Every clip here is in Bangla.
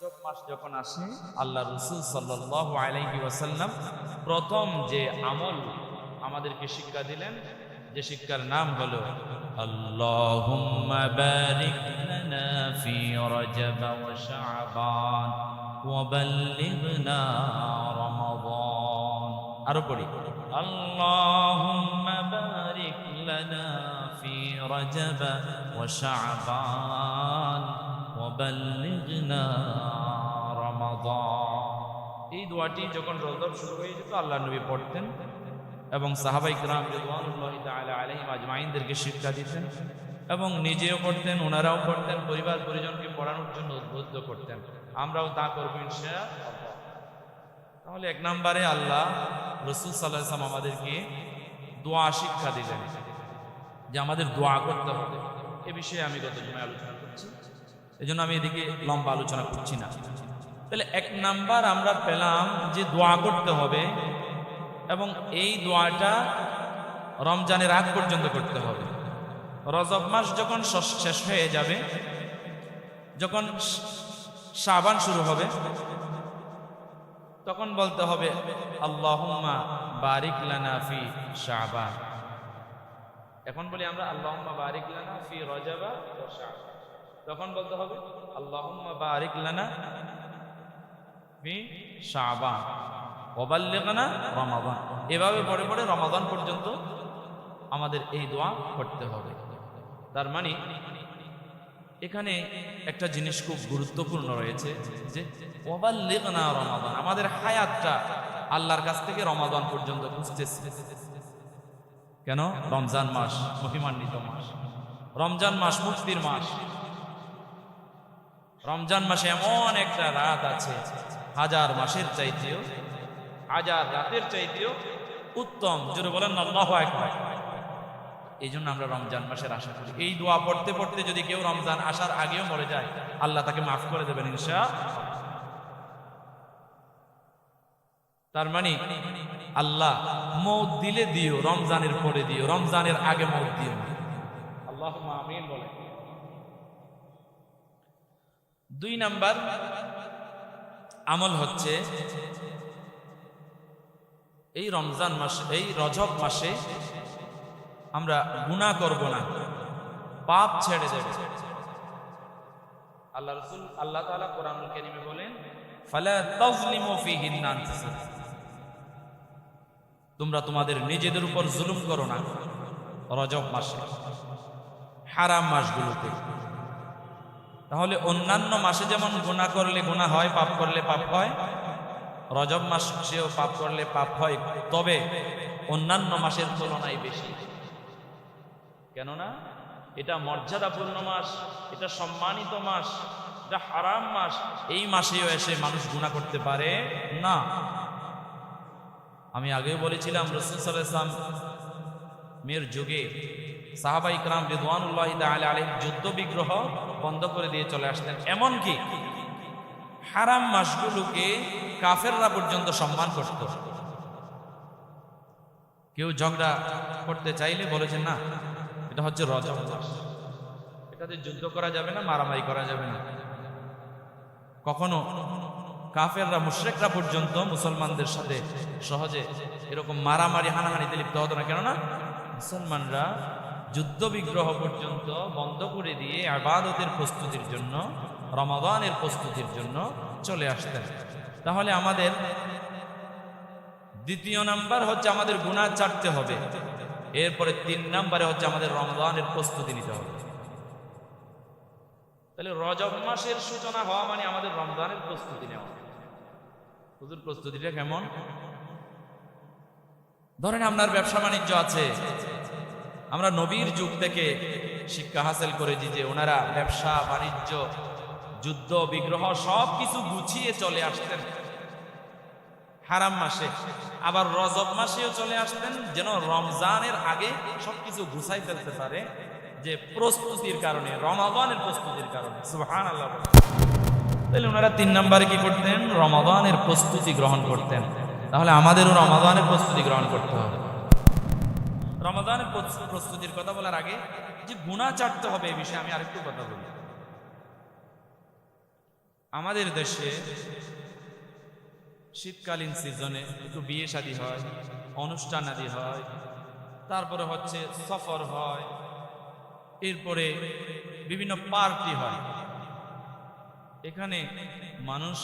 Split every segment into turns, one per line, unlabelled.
রজব মাস যখন আসে, আল্লাহ রসুল সাল্লাল্লাহু আলাইহি ওয়াসাল্লাম প্রথম যে আমল আমাদেরকে শিক্ষা দিলেন, যে শিক্ষার নাম হলো, আল্লাহুম্মা বারিক লানা ফি রজব ওয়া শাবান ওয়া বাল্লিগনা রমাদান। আরও পড়ি, আল্লাহুম্মা বারিক লানা ফি রজব বাল্লিগনা রমাদান। এই দোয়াটি যখন রোজদার শুরু হয়ে যেত, আল্লাহ নবী পড়তেন এবং সাহাবাই গ্রাম রিদওয়ানুল্লাহ তাআলা আলাইহিম আজমাইনদেরকে শিক্ষা দিতেন এবং নিজেও পড়তেন, ওনারাও পড়তেন, পরিবার পরিজনকে পড়ানোর জন্য উদ্বুদ্ধ করতেন। আমরাও তা করব ইনশাআল্লাহ। তাহলে এক নম্বরে আল্লাহ রসুল সাল্লাহ ইসলাম আমাদেরকে দোয়া শিক্ষা দিলেন যে আমাদের দোয়া করতে হবে। এ বিষয়ে আমি গত সময় আলোচনা করছি। এই জন্য আমি এদিকে লম্বা আলোচনা করছি না। তাহলে এক নাম্বার আমরা পেলাম যে দোয়া করতে হবে এবং এই দোয়াটা রমজানের আগ পর্যন্ত করতে হবে। রজব মাস যখন শেষ হয়ে যাবে, যখন সাবান শুরু হবে, তখন বলতে হবে, আল্লাহুম্মা বারিক লানা ফি শাবান। এখন বলি আমরা, আল্লাহুম্মা বারিক লানা ফি রজাবা ওয়া শাবান। তখন বলতে হবে, আল্লাহুম্মা রমাদান। এভাবে পরে পরে রমাদান পর্যন্ত আমাদের এই দোয়া করতে হবে। তার মানে এখানে একটা জিনিস খুব গুরুত্বপূর্ণ রয়েছে যে ওবাল্লিগনা রমাদান। আমাদের হায়াতটা আল্লাহর কাছ থেকে রমাদান পর্যন্ত খুঁজতেছে। কেন? রমজান মাস, মহিমান্বিত মাস। রমজান মাস, মুক্তির মাস। রমজান মাসে এমন একটা রাত আছে, হাজার মাসের চাইতেও, হাজার রাতের চাইতেও উত্তম। জোরে বলেন এই জন্য আমরা রমজান মাসের আশা করি। এই দোয়া পড়তে পড়তে যদি কেউ রমজান আসার আগেও মরে যায়, আল্লাহ তাকে মাফ করে দেবেন ইনশা তার মানে আল্লাহ মৌত দিলে দিও, রমজানের পরে দিও, রমজানের আগে মৌত দিও। আল্লাহ আমিন বলে। দুই নাম্বার আমল হচ্ছে এই রমজান মাসে, এই রজব মাসে আমরা গুনাহ করব না, পাপ ছেড়ে দেব। আল্লাহ রসুল, আল্লাহ তাআলা কোরআনুল কারীমে বলেন, ফালা তোমরা তোমাদের নিজেদের উপর জুলুম করো না রজব মাসে, হারাম মাসগুলোতে। তাহলে অন্যান্য মাসে যেমন গুনাহ করলে গুনাহ হয়, পাপ করলে পাপ হয়, রজব মাস মাসেও পাপ করলে পাপ হয়, তবে অন্যান্য মাসের তুলনায় বেশি। কেননা এটা মর্যাদাপূর্ণ মাস, এটা সম্মানিত মাস, এটা হারাম মাস, এই মাসেও এসে মানুষ গুণা করতে পারে না। আমি আগেও বলেছিলাম, রসুল সাল্লাম মেয়ের যুগে সাহাবাই ইকরাম রিদওয়ানুল্লাহ তাআলা আলাইহির যুদ্ধ বিগ্রহ বন্ধ করে দিয়ে চলে আসতেন এমনকি হারাম মাসগুলোকে কাফেররা পর্যন্ত সম্মান করত। কেউ ঝগড়া করতে চাইলে বলেছেন, না, এটা হচ্ছে রজব মাস। এটাতে যুদ্ধ করা যাবে না, মারামারি করা যাবে না। কখনো কাফেররা, মুশরেকরা পর্যন্ত মুসলমানদের সাথে সহজে এরকম মারামারি, হানাহানিতে লিপ্ত হতো না। কেননা মুসলমানরা যুদ্ধ বিগ্রহ পর্যন্ত বন্ধ করে দিয়ে আবাদতের প্রস্তুতির জন্য, রমাদানের প্রস্তুতির জন্য চলে আসতেন। তাহলে আমাদের দ্বিতীয় নাম্বার হচ্ছে আমাদের গুণা চাটতে হবে। এরপরে তিন নাম্বারে হচ্ছে আমাদের রমজানের প্রস্তুতি নিতে হবে। তাহলে রজব মাসের সূচনা হওয়া মানে আমাদের রমজানের প্রস্তুতি নেওয়া। হুজুর, প্রস্তুতিটা কেমন? ধরেন আপনার ব্যবসা বাণিজ্য আছে। আমরা নবীর যুগ থেকে শিক্ষা হাসিল করেছি যে ওনারা ব্যবসা, বাণিজ্য, যুদ্ধ, বিগ্রহ সব কিছু গুছিয়ে চলে আসতেন। হারাম মাসে। আবার রজব মাসেও চলে আসতেন, যেন রমজানের আগে সবকিছু গুছাই ফেলতে পারে, যে প্রস্তুতির কারণে, রমাদানের প্রস্তুতির কারণে। সুবহান আল্লাহ তাহলে ওনারা তিন নম্বরে কি করতেন? রমাদানের প্রস্তুতি গ্রহণ করতেন। তাহলে আমাদেরও রমাদানের প্রস্তুতি গ্রহণ করতে হবে। রমাদানের প্রস- প্রস্তুতির কথা বলার আগে যে গুণা চাটতে হবে এই বিষয়ে আমি আরেকটু কথা বলি। আমাদের দেশে শীতকালীন সিজনে একটু বিয়ে শাদী হয়, অনুষ্ঠান আদি হয়, তারপরে হচ্ছে সফর হয়, এরপরে বিভিন্ন পার্টি হয়। এখানে মানুষ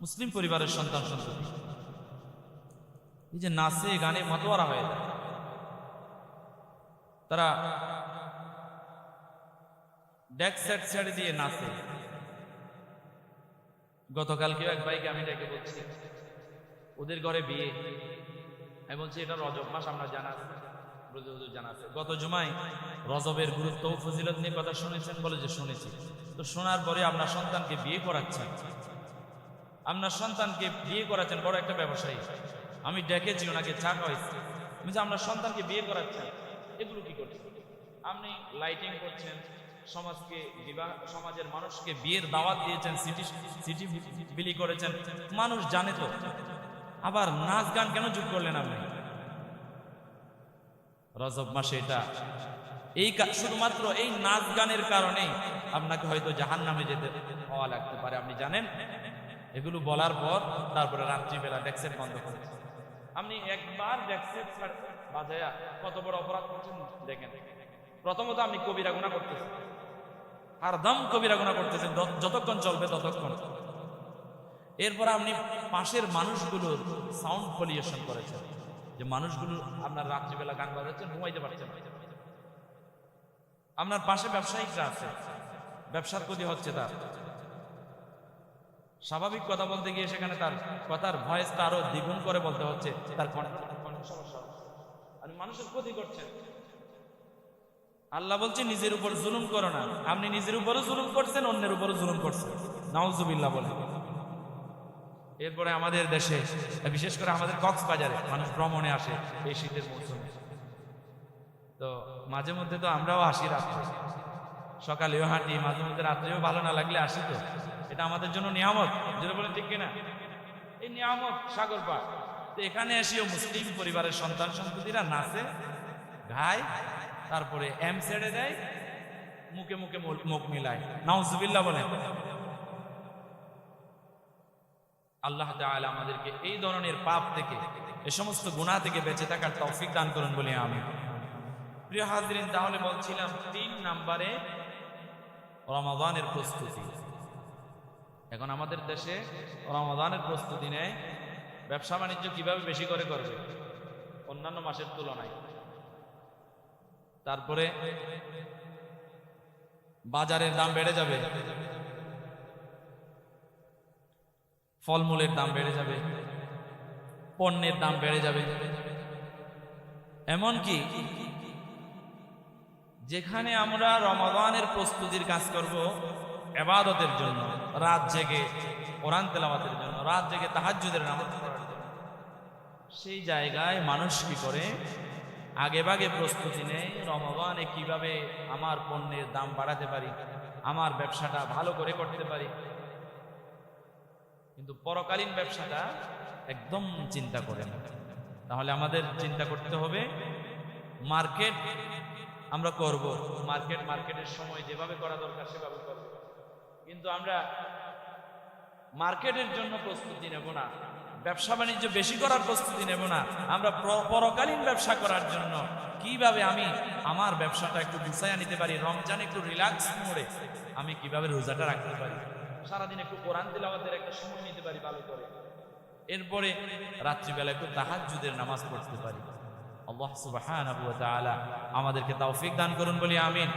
মুসলিম পরিবারের সন্তান সন্ততি এই যে নাচে গানে মতোয়ারা হয়ে তারা ডেক সেট ছেড়ে দিয়ে নাচে। গতকালকেও এক ভাইকে আমি ডেকে বলছি, ওদের ঘরে বিয়ে। আমি বলছি, এটা রজব মাস, আমরা জানা গত জুমায় রজবের গুরুত্ব ও ফজিলত নিয়ে কথা শুনেছেন বলে যে শুনেছি। তো শোনার পরে আপনার সন্তানকে বিয়ে করাচ্ছেন। আপনার সন্তানকে বিয়ে করাচ্ছেন, বড় একটা ব্যবসায়ী। আমি ডেকেছি ওনাকে, চা খাওয়াইছি। আমি যে আপনার সন্তানকে বিয়ে করাচ্ছেন এগুলো কি করছেন আপনি লাইটিং করছেন, সমাজকে বিবাহ, সমাজের মানুষকে বিয়ের দাওয়াত দিয়েছেন সিটি সিটি বিলি করেছেন, মানুষ জানে তো। আবার নাচ গান কেন যোগ করলেন আপনি? রজব মাসে এটা, এই শুধুমাত্র এই নাচ গানের কারণেই আপনাকে হয়তো জাহান নামে যেতে হওয়া লাগতে পারে, আপনি জানেন? এগুলো বলার পর তারপরে রাত্রিবেলা ডেক্সেট বন্ধ করেছে আপনি একবার বাজায়া কত বড় অপরাধ করছেন দেখেন। প্রথমত আপনি কবিরা গুণা করতেছেন। আর দম কবিরা গুণা করতেছেন যতক্ষণ চলবে ততক্ষণ। এরপর আপনি পাশের মানুষগুলোর সাউন্ড পলিউশন করেছেন। যে মানুষগুলো আপনার রাত্রিবেলা গান বাজাচ্ছেন ঘুমাইতে পারছেন। আপনার পাশে ব্যবসায়িকরা আছে। ব্যবসার ক্ষতি হচ্ছে তার। স্বাভাবিক কথা বলতে গিয়ে সেখানে তার কথার ভয়েসটা আরও দ্বিগুণ করে বলতে হচ্ছে, তার। মানুষের ক্ষতি করছেন আল্লাহ বলছে, নিজের উপর জুলুম করো না। আপনি নিজের উপরও জুলুম করছেন, অন্যের উপরও জুলুম করছেন। নাউজুবিল্লাহ বলে। এরপরে আমাদের দেশে, বিশেষ করে আমাদের কক্সবাজারে মানুষ ভ্রমণে আসে এই শীতের মৌসুমে। তো মাঝে মধ্যে তো আমরাও আসি রাত্রে। সকালেও হাঁটি, মাঝে মধ্যে রাত্রেও ভালো না লাগলে আসি তো। এটা আমাদের জন্য নিয়ামত। যেটা বলে ঠিক কিনা? এই নিয়ামত সাগর পার। তো এখানে এসেও মুসলিম পরিবারের সন্তান সন্ততিরা নাচে, গায়, তারপরে এম ছেড়ে দেয়, মুখে মুখে মুখ- মিলায়। নাউজুবিল্লাহ বলে আল্লাহ তাআলা আমাদেরকে এই ধরনের পাপ থেকে, এ সমস্ত গুনাহ থেকে বেঁচে থাকার তৌফিক দান করুন বলে আমি প্রিয় হাজরিন, তাহলে বলছিলাম তিন নাম্বারে রমাদানের প্রস্তুতি। এখন আমাদের দেশে রমাদানের প্রস্তুতি নেয়, ব্যবসা বাণিজ্য কীভাবে বেশি করে করবে? অন্যান্য মাসের তুলনায়। তারপরে বাজারের দাম বেড়ে যাবে। ফলমূলের দাম বেড়ে যাবে। পণ্যের দাম বেড়ে যাবে। এমনকি যেখানে আমরা রমাদানের প্রস্তুতির কাজ করব, এবাদতের জন্য। রাত জেগে কোরআন তেলাওয়াতের জন্য, রাত জেগে পড়ার জন্য। সেই জায়গায় মানুষ কি করে? আগে ভাগে প্রস্তুতি নেয় রমাদানে কীভাবে আমার পণ্যের দাম বাড়াতে পারি, আমার ব্যবসাটা ভালো করে করতে পারি। কিন্তু পরকালীন ব্যবসাটা একদম চিন্তা করে না। তাহলে আমাদের চিন্তা করতে হবে, মার্কেট আমরা করব। মার্কেট মার্কেটের সময় যেভাবে করা দরকার সেভাবে করব। কিন্তু আমরা মার্কেটের জন্য প্রস্তুতি নেব না, ব্যবসা বাণিজ্য বেশি করার প্রস্তুতি নেব না, আমরা পরকালীন ব্যবসা করার জন্য কীভাবে আমি আমার ব্যবসাটা একটু গুছাইয়া নিতে পারি, রমজান একটু রিল্যাক্স মোড়ে আমি কীভাবে রোজাটা রাখতে পারি? সারাদিন একটু কোরআন তেলাওয়াতের একটা সময় নিতে পারি ভালো করে। এরপরে রাত্রিবেলা একটু তাহাজ্জুদের নামাজ পড়তে পারি। আল্লাহ সুবহানাহু ওয়া তাআলা আমাদেরকে তৌফিক দান করুন বলি আমিন।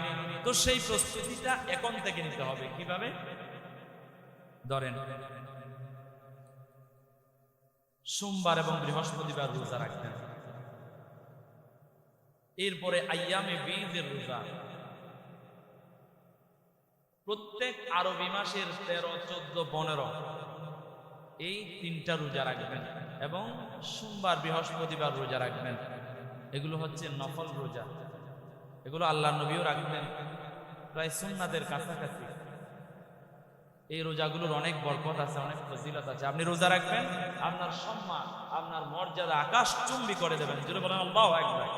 তো সেই প্রস্তুতিটা এখন থেকে নিতে হবে। কীভাবে? ধরেন, সোমবার এবং বৃহস্পতিবার রোজা রাখতেন। এরপরে আইয়ামে বীজের রোজা। প্রত্যেক আরবি মাসের তেরো, চোদ্দ, পনেরো এই তিনটা রোজা রাখবেন এবং সোমবার, বৃহস্পতিবার রোজা রাখবেন। এগুলো হচ্ছে নফল রোজা এগুলো আল্লাহ নবীও রাখবেন প্রায় সুন্নাদের কাছাকাছি এই রোজাগুলোর অনেক বরকত আছে অনেক ফজিলত আছে আপনি রোজা রাখবেন আপনার সম্মান আপনার মর্যাদা আকাশ চুম্বি করে দেবেন যেটা বলেন আল্লাহ একবার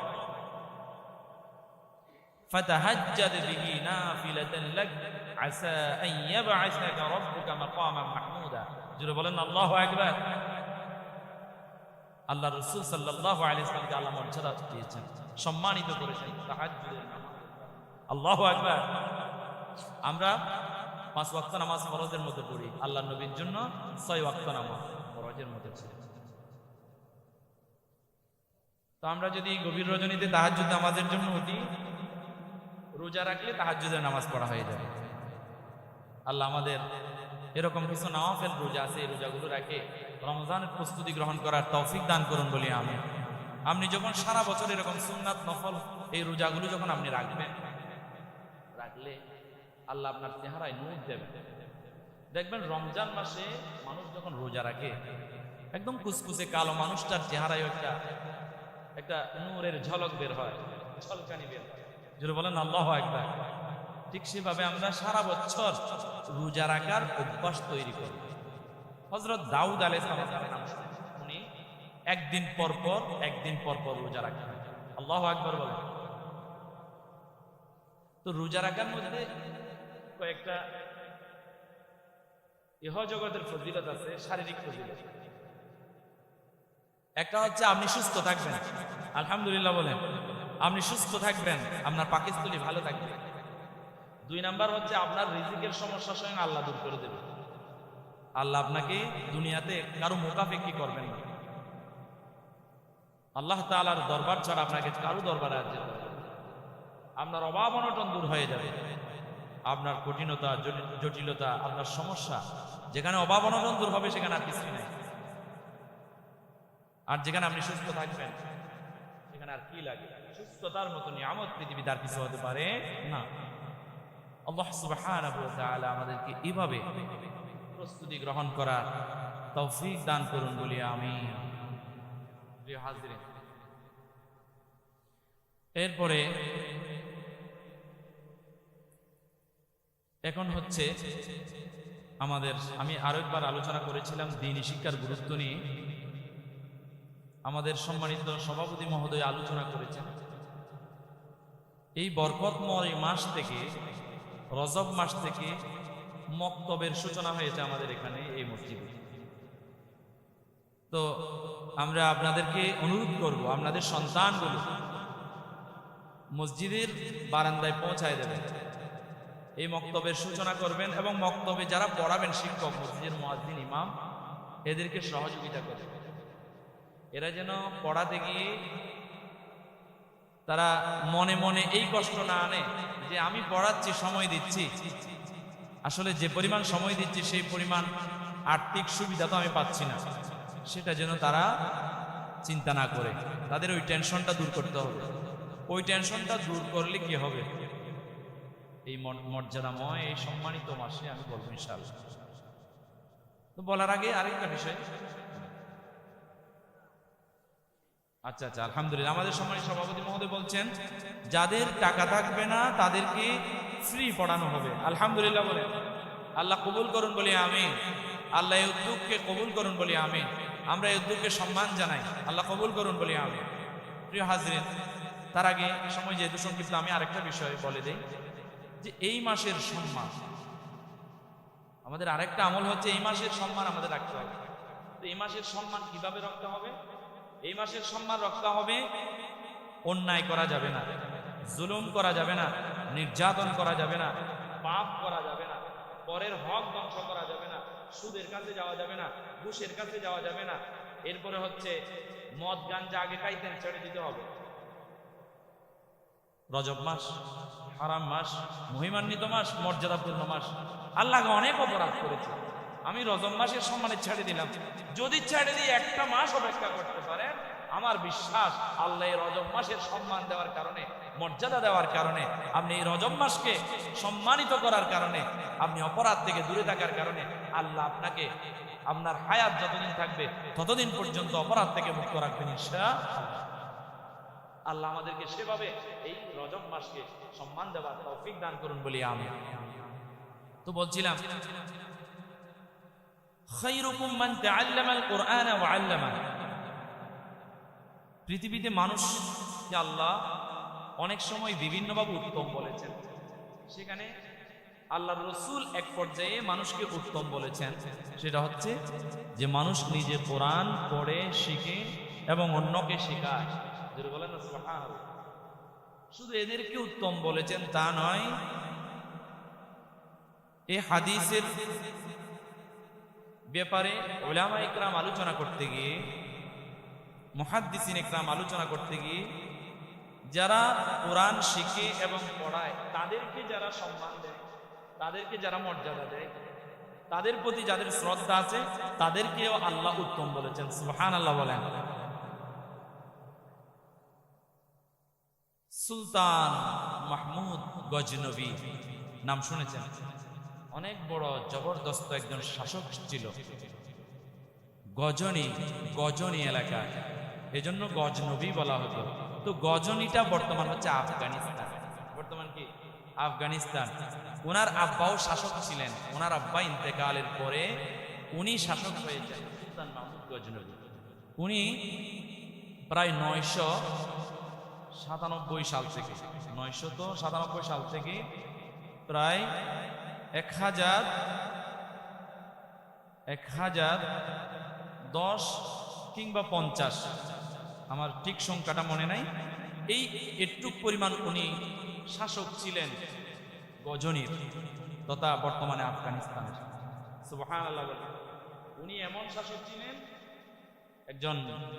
فتهجد به نافلة لك আসা আন ইয়াবআসাকা রাব্বুকা মাকামান মাহমুদা জোরে বলেন আল্লাহু আকবার আল্লাহ রসুল সাল্লাহ আলাইসলামকে আল্লাহ মর্যাদা দিয়েছেন, সম্মানিত করেছেন। আল্লাহ একবার আমরা পাঁচ ওয়াক্ত নামাজ ফরজের মধ্যে পড়ি। আল্লাহ নবীর জন্য ছয় ওয়াক্ত নামাজ ফরজের মধ্যে ছিল তো আমরা যদি গভীর রজনীতে তাহাজ্জুদ নামাজের জন্য উঠি, রোজা রাখলে তাহাজ্জুদের নামাজ পড়া হয়ে যাবে। আল্লাহ আমাদের এরকম কিছু নাওয়াফেল রোজা আছে, এই রোজাগুলো রাখে। রমজানের প্রস্তুতি গ্রহণ করার তৌফিক দান করুন বলি আমি। আপনি যখন সারা বছর এরকম সুন্নাত নফল, এই রোজাগুলো যখন আপনি রাখবেন, রাখলে আল্লাহ আপনার চেহারায় নূর দেবেন দেখবেন রমজান মাসে মানুষ যখন রোজা রাখে, একদম কুসকুসে কালো মানুষটার চেহারায় একটা একটা নূরের ঝলক বের হয়, ঝলকানি বের হয়। যদি বলেন, আল্লাহ একবার ঠিক সেভাবে আমরা সারা বছর রোজা রাখার অভ্যাস তৈরি করি। হজরত দাউদ নাম উনি একদিন পর পর, একদিন পর পর রোজা রাখেন। আল্লাহ আকবর বলেন। তো রোজা রাখার মধ্যে কয়েকটা ইহ জগতের ফজিলত আছে, শারীরিক ফজিলত। একটা হচ্ছে, আপনি সুস্থ থাকবেন। আলহামদুলিল্লাহ বলেন, আপনি সুস্থ থাকবেন, আপনার পাকিস্তানি ভালো থাকবে। দুই নাম্বার হচ্ছে, আপনার রিজিকের সমস্যা স্বয়ং আল্লাহ দূর করে দেবে। আল্লাহ আপনাকে দুনিয়াতে কারও মোকাফেকি করবেন না। আল্লাহ তাআলার দরবার ছাড়া আপনাকে কারও দরবারে আর যেতে আপনার অভাব অনটন দূর হয়ে যাবে। আপনার কঠিনতা জটিলতা, আপনার সমস্যা, যেখানে অভাব অনটন দূর হবে, সেখানে আর কিছুই নাই। আর যেখানে আপনি সুস্থ থাকবেন, সেখানে আর কি লাগে? সুস্থতার মতো নিয়ামত পৃথিবীতে আর কিছু হতে পারে না। আল্লাহ আমাদেরকে এভাবে প্রস্তুতি গ্রহণ করার তৌফিক দান করুন বলি আমি এরপরে এখন হচ্ছে আমাদের, আমি আরও একবার আলোচনা করেছিলাম দিনী শিক্ষার গুরুত্ব নিয়ে। আমাদের সম্মানিত সভাপতি মহোদয় আলোচনা করেছেন। এই বরকতময় মাস থেকে, রজব মাস থেকে মক্তবের সূচনা হয়েছে আমাদের এখানে এই মসজিদে। তো আমরা আপনাদেরকে অনুরোধ করব, আপনাদের সন্তানগুলো মসজিদের বারান্দায় পৌঁছায় দেবেন। এই মক্তবের সূচনা করবেন এবং মক্তবে যারা পড়াবেন শিক্ষক, মসজিদের মুয়াজ্জিন, ইমাম, এদেরকে সহযোগিতা করবেন। এরা যেন পড়াতে গিয়ে তারা মনে মনে এই কষ্ট না আনে যে আমি পড়াচ্ছি, সময় দিচ্ছি। আসলে যে পরিমাণ সময় দিচ্ছি, সেই পরিমাণ আর্থিক সুবিধা তো আমি পাচ্ছি না। সেটা যেন তারা চিন্তা না করে। তাদের ওই টেনশনটা দূর করতে হবে। ওই টেনশনটা দূর করলে কি হবে? এই মর্যাদাময়, এই সম্মানিত মাসে আমি বলব ইনশাআল্লাহ। তো বলার আগে আরেকটা বিষয়। আচ্ছা আচ্ছা আলহামদুলিল্লাহ। আমাদের সম্মানিত সভাপতি মহোদয় বলছেন, যাদের টাকা থাকবে না, তাদেরকে ফ্রি পড়ানো হবে। আলহামদুলিল্লাহ বলে, আল্লাহ কবুল করুন বলি আমি আল্লাহ এই উদ্যোগকে কবুল করুন বলি আমি আমরা এই উদ্যোগকে সম্মান জানাই। আল্লাহ কবুল করুন বলি আমি প্রিয় হাজরিন, তার আগে সময় যেহেতু সংক্ষিপ্ত, আমি আরেকটা বিষয় বলে দেই যে এই মাসের সম্মান। আমাদের আরেকটা আমল হচ্ছে এই মাসের সম্মান আমাদের রাখতে হবে। তো এই মাসের সম্মান কীভাবে রাখতে হবে? এই মাসের সম্মান রক্ষা হবে, অন্যায় করা যাবে না, জুলুম করা যাবে না নির্যাতন করা যাবে না, পাপ করা যাবে না, পরের হক ধ্বংস করা যাবে না, সুদের কাছে যাওয়া যাবে না, ঘুষের কাছে যাওয়া যাবে না। এরপরে হচ্ছে মদ, গাঞ্জা আগে খাইতেন, ছেড়ে দিতে হবে। রজব মাস, হারাম মাস, মহিমান্বিত মাস, মর্যাদাপূর্ণ মাস। আল্লাহ অনেক অপরাধ করেছে। আমি রজব মাসের সম্মানে ছেড়ে দিলাম। যদি ছেড়ে দিয়ে একটা মাস অপেক্ষা করতে পারেন। আমার বিশ্বাস, আল্লাহ রজব মাসের সম্মান দেওয়ার কারণে মর্যাদা দেওয়ার কারণে, আপনি এই রজব মাসকে সম্মানিত করার কারণে, আপনি অপরাধ থেকে দূরে থাকার কারণে, আল্লাহ আপনাকে আপনার হায়াত যতদিন থাকবে, ততদিন পর্যন্ত অপরাধ থেকে মুক্ত রাখবেন আল্লাহ আমাদেরকে সেভাবে এই রজব মাসকে সম্মান দেওয়ার তৌফিক দান করুন বলি আমি তো বলছিলাম খাইরুকুম মান তাআল্লামাল কুরআন ওয়া আল্লামা পৃথিবীতে মানুষকে আল্লাহ অনেক সময় বিভিন্নভাবে উত্তম বলেছেন। সেখানে আল্লাহ রসুল এক পর্যায়ে মানুষকে উত্তম বলেছেন। সেটা হচ্ছে যে মানুষ নিজে কোরআন পড়ে, শিখে এবং অন্যকে শেখায়। বলেন শুধু এদেরকে উত্তম বলেছেন তা নয় এই হাদিসের ব্যাপারে ওলামা ইকরাম আলোচনা করতে গিয়ে, মহাদ্দিসিন ইকরাম আলোচনা করতে গিয়ে যারা কোরআন শিখে এবং পড়ায়, তাদেরকে যারা সম্মান দেয়, তাদেরকে যারা মর্যাদা দেয়, তাদের প্রতি যাদের শ্রদ্ধা আছে, তাদেরকেও আল্লাহ উত্তম বলেছেন। সুবহান আল্লাহ বলেন। সুলতান মাহমুদ গজনবী, নাম শুনেছেন? অনেক বড় জবরদস্ত একজন শাসক ছিল। গজনী গজনী এলাকা এজন্য গজনবী বলা হতো। তো গজনীটা বর্তমান হচ্ছে আফগানিস্তান। বর্তমান কি? আফগানিস্তান। ওনার আব্বাও শাসক ছিলেন। ওনার আব্বা ইন্তেকালের পরে উনি শাসক হয়েছেন সুলতান মাহমুদ উনি প্রায় নয়শো সাতানব্বই সাল থেকে নয়শত সাতানব্বই সাল থেকে প্রায় এক হাজার এক হাজার দশ কিংবা পঞ্চাশ আমার ঠিক সংখ্যাটা মনে নাই। এই একটুক পরিমাণ উনি শাসক ছিলেন গজনীর, তথা বর্তমানে আফগানিস্তানের। আল্লাহ উনি এমন শাসক ছিলেন, একজন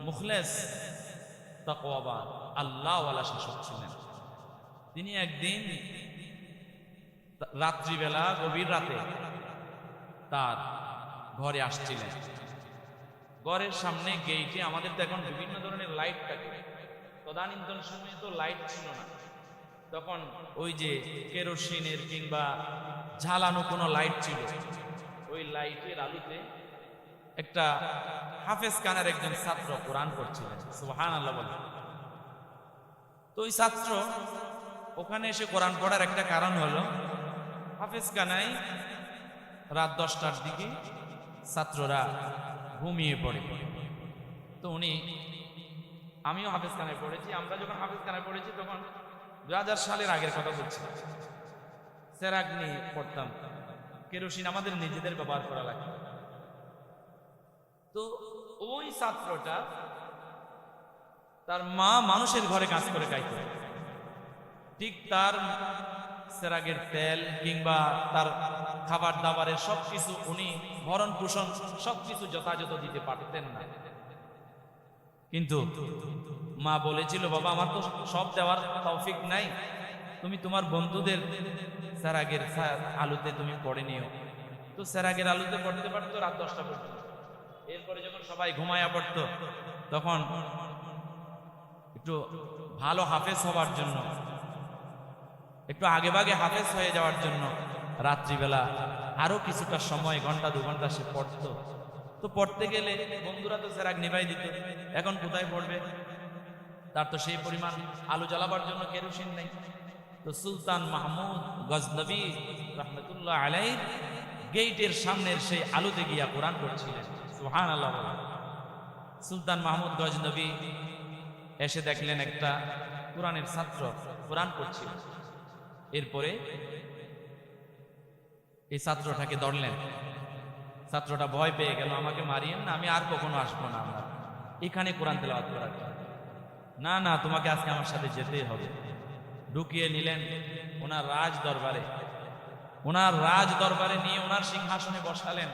মুখলেস আল্লাহওয়ালা শাসক ছিলেন। তিনি একদিন রাত্রিবেলা, গভীর রাতে তার ঘরে আসছিলেন। ঘরের সামনে গেইটে আমাদের তো এখন বিভিন্ন ধরনের লাইট থাকে। তদানীন্তন সময়ে তো লাইট ছিল না। তখন ওই যে কেরোসিনের কিংবা ঝালানো কোনো লাইট ছিল। ওই লাইটের আলোতে একটা হাফেজ খানের একজন ছাত্র কোরআন পড়ছিলেন। সুবহান আল্লাহ বলে তো ওই ছাত্র ওখানে এসে কোরআন পড়ার একটা কারণ হলো, হাফেজ কানাই রাত দশটার দিকে ছাত্ররা ঘুমিয়ে পড়ে। তো উনি, আমিও হাফেজ খানায় পড়েছি, আমরা যখন হাফেজ খানায় পড়েছি তখন দু হাজার সালের আগের কথা বলছি। সেরাগ নিয়ে পড়তাম। কেরোসিন আমাদের নিজেদের ব্যবহার করা লাগে তো ওই ছাত্রটা তার মা মানুষের ঘরে কাজ করে খাইতো। ঠিক তার সেরাগের তেল কিংবা তার খাবার দাবারের সবকিছু উনি ভরণ পোষণ সবকিছু যথাযথ দিতে পারতেন না। কিন্তু মা বলেছিল, বাবা, আমার তো সব দেওয়ার তৌফিক নাই। তুমি তোমার বন্ধুদের সেরাগের আলুতে তুমি পড়ে নিও। তো সেরাগের আলুতে পড়তে পারতো রাত দশটা পর্যন্ত। এরপরে যখন সবাই ঘুমায়া পড়তো, তখন একটু ভালো হাফেজ হবার জন্য, একটু আগে ভাগে হাফেজ হয়ে যাওয়ার জন্য রাত্রিবেলা আরও কিছুটা সময়, ঘণ্টা, দু ঘণ্টা সে পড়তো। তো পড়তে গেলে বন্ধুরা তো সেরাগ নিভাই দিত। এখন কোথায় পড়বে? তার তো সেই পরিমাণ আলো জ্বালাবার জন্য কেরোসিন নেই। তো সুলতান মাহমুদ গজনবী রহমতুল্লাহ আলাই গেইটের সামনের সেই আলোতে গিয়া কোরআন পড়ছিলেন। সুহান আল্লাহ সুলতান মাহমুদ গজনবী এসে দেখলেন একটা কোরআনের ছাত্র কোরআন পড়ছিল। এরপরে এই ছাত্রটাকে ধরলেন। ছাত্রটা ভয় পেয়ে গেল, আমাকে মারিয়েন না, আমি আর কখনো আসব না আমার। এখানে কোরআন তেলাওয়াত করার। না না, তোমাকে আজকে আমার সাথে যেতেই হবে। ঢুকিয়ে নিলেন ওনার রাজ দরবারে। ওনার রাজ দরবারে নিয়ে ওনার সিংহাসনে বসালেন।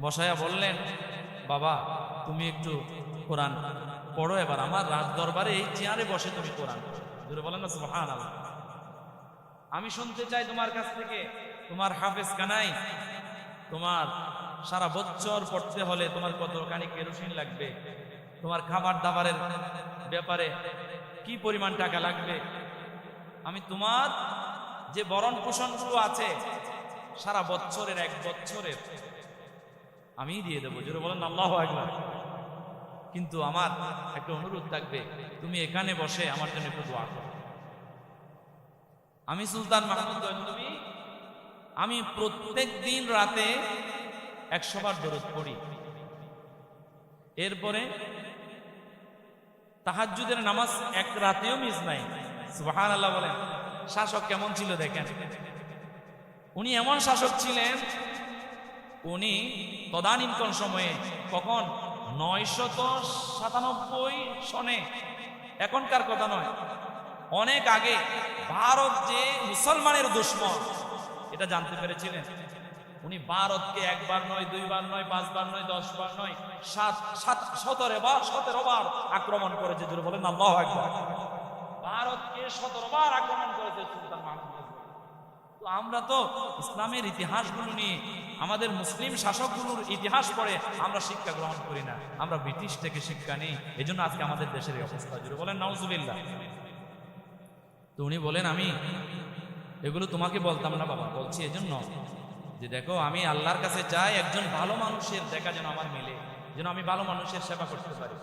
বসায়া বললেন, বাবা, তুমি একটু কোরআন পড়ো এবার। আমার রাজ দরবারে এই চেয়ারে বসে তুমি কোরআন বলেন না আমি শুনতে চাই তোমার কাছ থেকে হাফেজ কানাই, তোমার সারা বছর পড়তে হলে তোমার কতখানি কেরোসিন লাগবে, তোমার খাবার দাবারের ব্যাপারে কি পরিমাণ টাকা লাগবে? আমি তোমার যে বরণ পোষণগুলো আছে, সারা বছরের এক বছরের আমি দিয়ে দেবো। জোরে বলেন, আল্লাহ একবার কিন্তু আমার একটা অনুরোধ থাকবে, তুমি এখানে বসে আমার জন্য একটু দোয়া করো। আমি সুলতান মাহমুদ গঞ্জবি আমি প্রত্যেক দিন রাতে একশো বার দরদ পড়ি। এরপরে তাহাজ্জুদের নামাজ এক রাতেও মিস নাই। সুবহান আল্লাহ বলেন, শাসক কেমন ছিল দেখেন। উনি এমন শাসক ছিলেন, উনি তদানীন্তন সময়ে কখন নয়শত সাতানব্বই সনে, এখনকার কথা নয়, অনেক আগে ভারত যে মুসলমানের দুশ্মন এটা জানতে পেরেছিলেন? উনি ভারতকে একবার নয়, দুইবার নয়, পাঁচবার নয়, দশবার নয়, সাত সাত, সতেরো বার সতেরো বার আক্রমণ করেছে যদি বলেন, আল্লাহ একবার ভারতকে সতেরো বার আক্রমণ করেছে সুলতান মাহমুদ। তো আমরা তো ইসলামের ইতিহাসগুলো নিয়ে, আমাদের মুসলিম শাসকগুলোর ইতিহাস পড়ে আমরা শিক্ষা গ্রহণ করি না। আমরা ব্রিটিশ থেকে শিক্ষা নিই এই জন্য আজকে আমাদের দেশের অবস্থা জুড়ে বলেন, নাউজুবিল্লাহ। তো উনি বলেন, আমি এগুলো তোমাকে বলতাম না বাবা, বলছি এজন্য যে দেখো, আমি আল্লাহর কাছে চাই একজন ভালো মানুষের দেখা যেন আমার মিলে, যেন আমি ভালো মানুষের সেবা করতে পারি।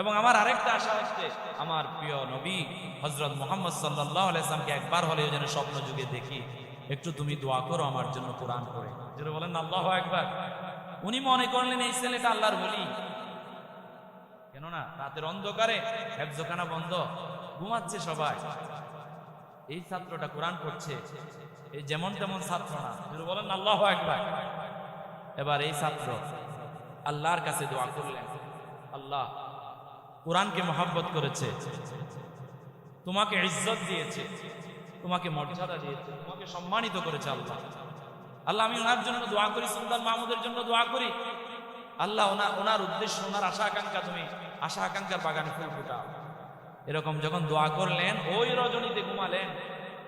এবং আমার আরেকটা আশা হচ্ছে আমার প্রিয় নবী হজরত মোহাম্মদ সাল্লাহ আলাইসলামকে একবার হলেও যেন স্বপ্ন যুগে দেখি, একটু তুমি দোয়া করো আমার জন্য কোরআন করে যেটা বলেন, আল্লাহ একবার উনি মনে করলেন, এই ছেলেটা আল্লাহর বলি কেননা রাতের অন্ধকারে হেফজখানা বন্ধ, ঘুমাচ্ছে সবাই। এই ছাত্রটা কোরআন পড়ছে। এই যেমন তেমন ছাত্র না। বলেন আল্লাহ একবার এবার এই ছাত্র আল্লাহর কাছে দোয়া করলেন। আল্লাহ, কোরআনকে মহাব্বত করেছে। তোমাকে ইজ্জত দিয়েছে। তোমাকে মর্যাদা দিয়েছে। তোমাকে সম্মানিত করেছে আল্লাহ। আল্লাহ, আমি ওনার জন্য দোয়া করি, সুলতান মাহমুদের জন্য দোয়া করি। আল্লাহ ওনার ওনার উদ্দেশ্য, ওনার আশা আকাঙ্ক্ষা তুমি আশা আকাঙ্ক্ষার বাগানে ফুল ফুটাও। এরকম যখন দোয়া করলেন, ওই রজনীতে ঘুমালেন।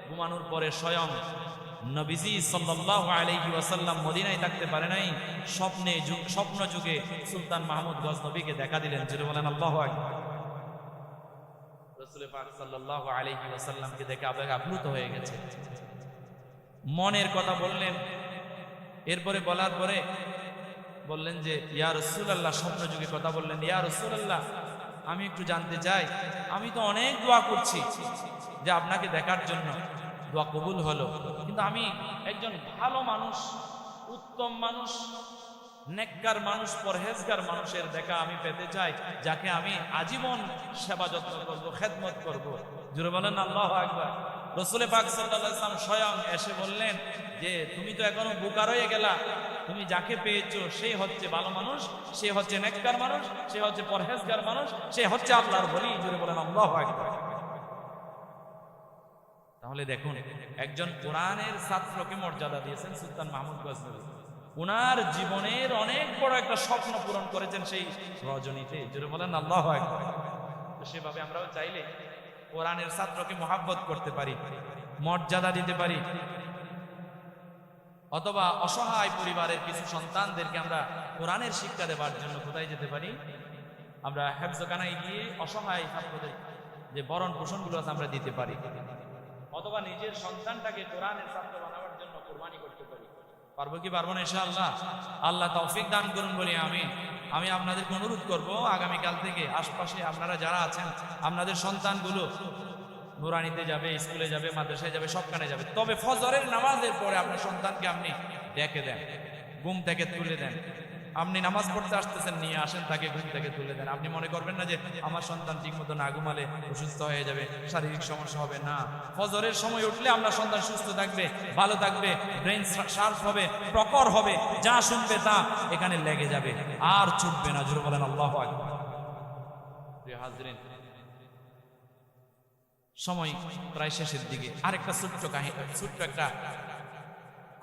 ঘুমানোর পরে স্বয়ং নবীজি সাল্লাল্লাহু আলাইহি ওয়াসাল্লাম মদিনায় থাকতে পারে নাই, স্বপ্নে স্বপ্ন যুগে সুলতান মাহমুদ গজনবীকে দেখা দিলেন। যেটা বলেন, আল্লাহু আকবার। রাসূল পাক সাল্লাল্লাহু আলাইহি ওয়াসাল্লামকে দেখে আবেগ আপ্লুত হয়ে গেছে। মনের কথা বললেন। এরপরে বলার পরে বললেন যে, ইয়া রসুলাল্লাহ, স্বপ্ন যুগে কথা বললেন, ইয়া রসুলাল্লাহ আমি একটু জানতে চাই। আমি তো অনেক দোয়া করছি যে আপনাকে দেখার জন্য। দোয়া কবুল হলো। কিন্তু আমি একজন ভালো মানুষ, উত্তম মানুষ, নেককার মানুষ, পরহেজগার মানুষের দেখা আমি পেতে চাই, যাকে আমি আজীবন সেবা যত্ন করব, খেদমত করব। জুড়ে বলেন আল্লাহ আকবার। রসুলে পাক ওয়াসাল্লাম স্বয়ং এসে বললেন যে, তুমি তো এখনও বোকার হয়ে গেলা। তুমি যাকে পেয়েছ, সে হচ্ছে ভালো মানুষ, সে হচ্ছে নেককার মানুষ, সে হচ্ছে পরহেজগার মানুষ, সে হচ্ছে আল্লাহর বলি জুড়ে বলেন, আল্লাহ তাহলে দেখুন, একজন কোরআনের ছাত্রকে মর্যাদা দিয়েছেন সুলতান মাহমুদ গজনবী। ওনার জীবনের অনেক বড় একটা স্বপ্ন পূরণ করেছেন সেই রজনীতে। জুড়ে বলেন, আল্লাহ সেভাবে আমরাও চাইলে কোরআনের ছাত্রকে মহাব্বত করতে পারি, মর্যাদা দিতে পারি, অথবা অসহায় পরিবারের কিছু সন্তানদেরকে আমরা কোরআনের শিক্ষা দেওয়ার জন্য কোথায় যেতে পারি? আমরা হেফজখানায় গিয়ে অসহায় ছাত্রদের যে বরণ পোষণগুলো আছে আমরা দিতে পারি। অথবা নিজের সন্তানটাকে কোরআনের ছাত্র বানাবার জন্য কোরবানি করতে পারি। পারব কি পারব না আল্লাহ তৌফিক দান করুন বলি আমি আমি আপনাদেরকে অনুরোধ করব, আগামীকাল থেকে আশপাশে আপনারা যারা আছেন, আপনাদের সন্তানগুলো নুরানিতে যাবে, স্কুলে যাবে, মাদ্রাসায় যাবে, সবখানে যাবে। তবে ফজরের নামাজের পরে আপনার সন্তানকে আপনি ডেকে দেন, ঘুম থেকে তুলে দেন। আপনি নামাজ পড়তে আসতেছেন, নিয়ে আসেন, তাকে ঘুম থেকে তুলে দেন। আপনি মনে করবেন না যে আমার সন্তান ঠিক মতো না ঘুমালে অসুস্থ হয়ে যাবে, শারীরিক সমস্যা হবে না। ফজরের সময় উঠলে আপনার সন্তান সুস্থ থাকবে, ভালো থাকবে ব্রেন শার্প হবে প্রকর হবে, যা শুনবে তা এখানে লেগে যাবে, আর ছুটবে না। জোর বলেন, আল্লাহ সময় প্রায় শেষের দিকে। আরেকটা ছোট্ট কাহিনী ছোট্ট একটা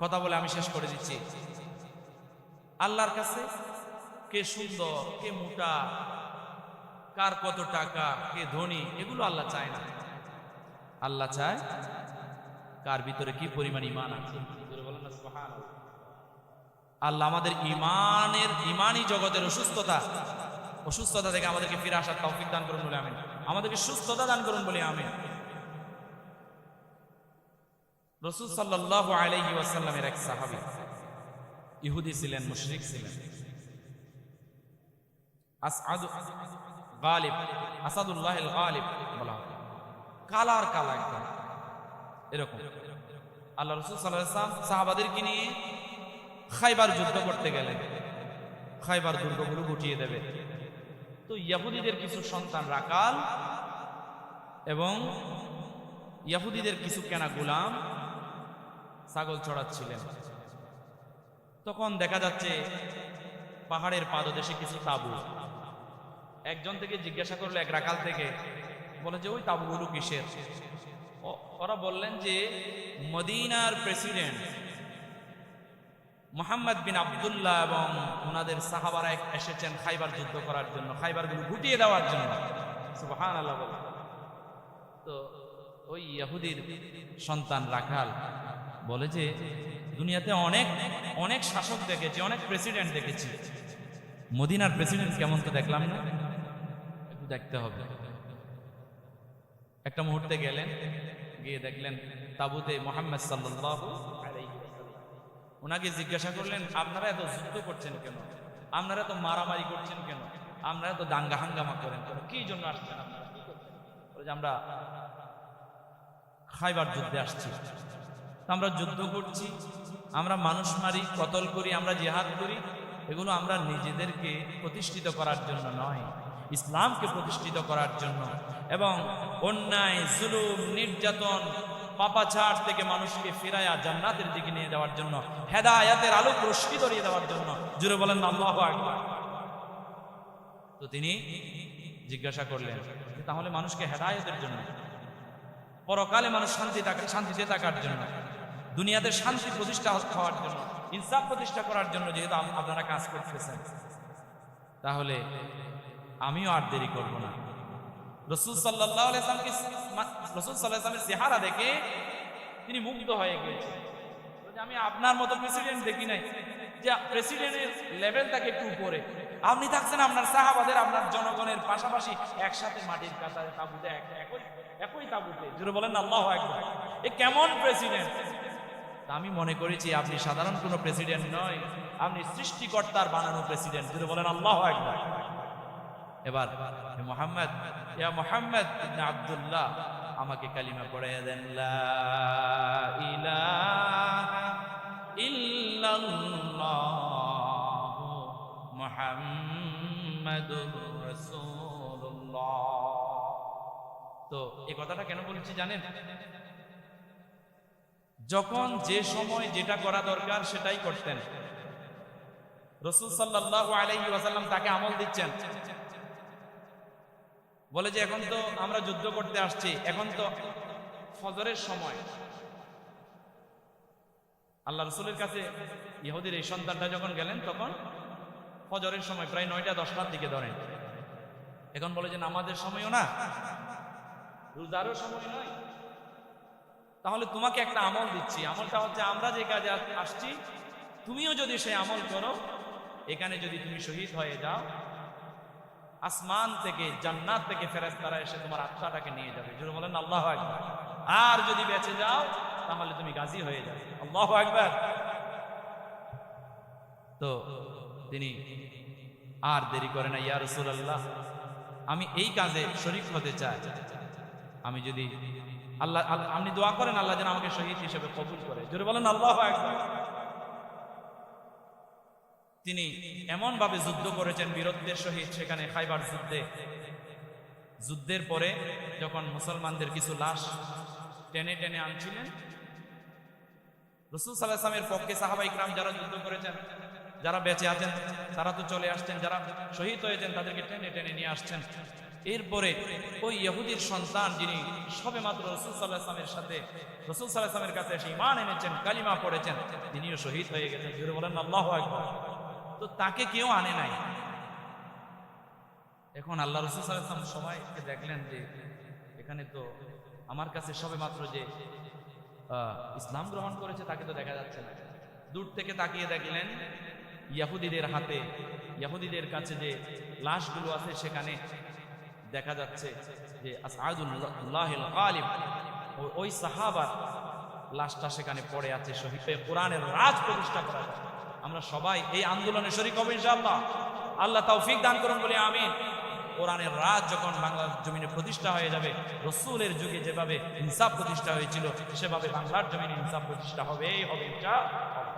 কথা বলে আমি শেষ করে দিচ্ছি। আল্লাহর কাছে? কে সুন্দর, কে মোটা, কার কত টাকা, কে ধনী, এগুলো আল্লাহ চায় না। আল্লাহ চায় কার ভিতরে কি পরিমাণ ইমান আছে। আল্লাহ আমাদের ইমানের ইমানই জগতের অসুস্থতা। অসুস্থতা থেকে আমাদেরকে ফিরে আসার তৌফিক দান করুন বলে আমি আমাদেরকে সুস্থতা দান করুন বলে আমি রসুল সাল্লাল্লাহু আলাইহি ওয়াসাল্লামের এক সাহাবী ইহুদি ছিলেন, মুশরিক ছিলেন। কালার এরকম। আল্লাহ রসুল নিয়ে খাইবার যুদ্ধ করতে খাইবার গুটিয়ে দেবে। তো ইয়াহুদিদের কিছু সন্তান রাকাল এবং ইয়াহুদিদের কিছু কেনা গোলাম ছাগল চড়াচ্ছিলেন। তখন দেখা যাচ্ছে পাহাড়ের পাদদেশে কিছু তাবু। একজন থেকে জিজ্ঞাসা করল এক রাকাল থেকে, বলে যে, ওই তাবুগুলো কিসের? ওরা বললেন যে, মদিনার প্রেসিডেন্ট মোহাম্মদ বিন আবদুল্লাহ এবং ওনাদের সাহাবারা এসেছেন খাইবার যুদ্ধ করার জন্য, খাইবারগুলো গুটিয়ে দেওয়ার জন্য। সুবহান আল্লাহ বলে। তো ওই ইহুদির সন্তান রাখাল বলে যে দুনিয়াতে অনেক অনেক শাসক দেখেছি, অনেক প্রেসিডেন্ট দেখেছি। মদিনার প্রেসিডেন্ট কেমন তো দেখলাম না? একটু দেখতে হবে। একটা মুহূর্তে গেলেন, গিয়ে দেখলেন তাবুতে মোহাম্মদ সাল্লাহ ওনাকে জিজ্ঞাসা করলেন, আপনারা এত যুদ্ধ করছেন কেন? আপনারা এত মারামারি করছেন কেন? আপনারা এত দাঙ্গা হাঙ্গামা করেন কেন? কি জন্য আসছেন আপনারা? আমরা খাইবার যুদ্ধে আসছি। তো আমরা যুদ্ধ করছি, আমরা মানুষ মারি, কতল করি, আমরা জেহাদ করি, এগুলো আমরা নিজেদেরকে প্রতিষ্ঠিত করার জন্য নয়, ইসলামকে প্রতিষ্ঠিত করার জন্য। এবং অন্যায়, জুলুম, নির্যাতন পাপাছাড় থেকে মানুষকে ফেরায়া জান্নাতের দিকে নিয়ে যাওয়ার জন্য, হেদায়াতের আলো রশ্মি ধরিয়ে দেওয়ার জন্য। জুড়ে বলেন, আল্লাহ আকবার। তো তিনি জিজ্ঞাসা করলেন, তাহলে মানুষকে হেদায়তের জন্য, পরকালে মানুষ শান্তি শান্তিতে থাকার জন্য দুনিয়াতে শান্তি প্রতিষ্ঠা হওয়ার জন্য, ইনসাফ প্রতিষ্ঠা করার জন্য যেহেতু আপনারা কাজ করতেছেন। তাহলে আমিও আর দেরি করব না। রসুল সাল্লাহ আলাইসলামকে রসুল সাল্লাহামের চেহারা দেখে তিনি মুগ্ধ হয়ে গিয়েছেন। আমি আপনার মতো প্রেসিডেন্ট দেখি নাই। যে প্রেসিডেন্টের লেভেল তাকে একটু উপরে। আপনি থাকছেন আপনার সাহাবাদের, আপনার জনগণের পাশাপাশি একসাথে মাটির কাতারে তাবুতে একই একই তাবুতে। জুড়ে বলেন, আল্লাহ একবার এ কেমন প্রেসিডেন্ট আমি মনে করেছি আপনি সাধারণ কোনো প্রেসিডেন্ট নয়, আপনি সৃষ্টিকর্তার বানানো প্রেসিডেন্ট যদি বলেন আল্লাহ একবার এবার মোহাম্মদ মোহাম্মদ আব্দুল্লাহ, আমাকে কালিমা পড়াইয়া দেন তো এই কথাটা কেন বলছি জানেন? যখন যে সময় যেটা করা দরকার সেটাই করতেন। রসুল সাল্লাহ আলাইহি তাকে আমল দিচ্ছেন। বলে যে, এখন তো আমরা যুদ্ধ করতে আসছি, এখন তো ফজরের সময়। আল্লাহ রসুলের কাছে ইহুদির এই সন্তানটা যখন গেলেন, তখন ফজরের সময় প্রায় নয়টা, দশটার দিকে ধরেন। এখন বলে যে, নামাজের সময়ও না, রোজারও সময় নয় তাহলে তোমাকে একটা আমল দিচ্ছি। আমলটা হচ্ছে, আমরা যে কাজে আস- আসছি, তুমিও যদি সে আমল করো, এখানে যদি তুমি শহীদ হয়ে যাও, আসমান থেকে, জান্নাত থেকে ফেরেস তারা এসে তোমার আত্মাটাকে নিয়ে যাবে। যদি বলেন, আল্লাহ একবার আর যদি বেঁচে যাও, তাহলে তুমি গাজী হয়ে যাবে। আল্লাহ একবার তো, তিনি আর দেরি করে না, ইয়া রসুল্লাহ আমি এই কাজে শরিক হতে চাই। আমি যদি আল্লাহ আপনি দোয়া করেন, আল্লাহ যেন আমাকে শহীদ হিসেবে কবুল করে। জোরে বলেন, আল্লাহ তিনি এমন ভাবে যুদ্ধ করেছেন, বীরত্বের সহিত সেখানে খাইবার যুদ্ধে। যুদ্ধের পরে যখন মুসলমানদের কিছু লাশ টেনে টেনে আনছিলেন, রসুল সাল্লাহামের পক্ষে সাহাবা ইকরাম যারা যুদ্ধ করেছেন যারা বেঁচে আছেন, তারা তো চলে আসছেন, যারা শহীদ হয়েছেন, তাদেরকে টেনে টেনে নিয়ে আসছেন। এরপরে ওই ইহুদির সন্তান যিনি সবে মাত্র রসুল সাল্লাহামের সাথে, রসুল সাল্লাহামের কাছে এসে ইমান এনেছেন, কালিমা পড়েছেন, তিনিও শহীদ হয়ে গেছেন। জুড়ে বলেন, আল্লাহ তো তাকে কেউ আনে নাই। এখন আল্লাহ রসুল সাল্লাহাম সবাইকে দেখলেন যে এখানে তো আমার কাছে সবে মাত্র যে ইসলাম গ্রহণ করেছে, তাকে তো দেখা যাচ্ছে না। দূর থেকে তাকিয়ে দেখলেন ইয়াহুদিদের হাতে, ইয়াহুদিদের কাছে যে লাশগুলো আছে সেখানে দেখা যাচ্ছে যে ওই সাহাবার লাশটা সেখানে পড়ে আছে শহীদ কোরআনের রাজ প্রতিষ্ঠা করা আমরা সবাই এই আন্দোলনে শরিক হব ইনশাআল্লাহ। আল্লাহ তৌফিক দান করুন বলে আমিন। কোরআনের রাজ যখন বাংলার জমিনে প্রতিষ্ঠা হয়ে যাবে, রসুলের যুগে যেভাবে ইনসাফ প্রতিষ্ঠা হয়েছিল, সেভাবে বাংলার জমিনে ইনসাফ প্রতিষ্ঠা হবেই হবে ইনশাআল্লাহ।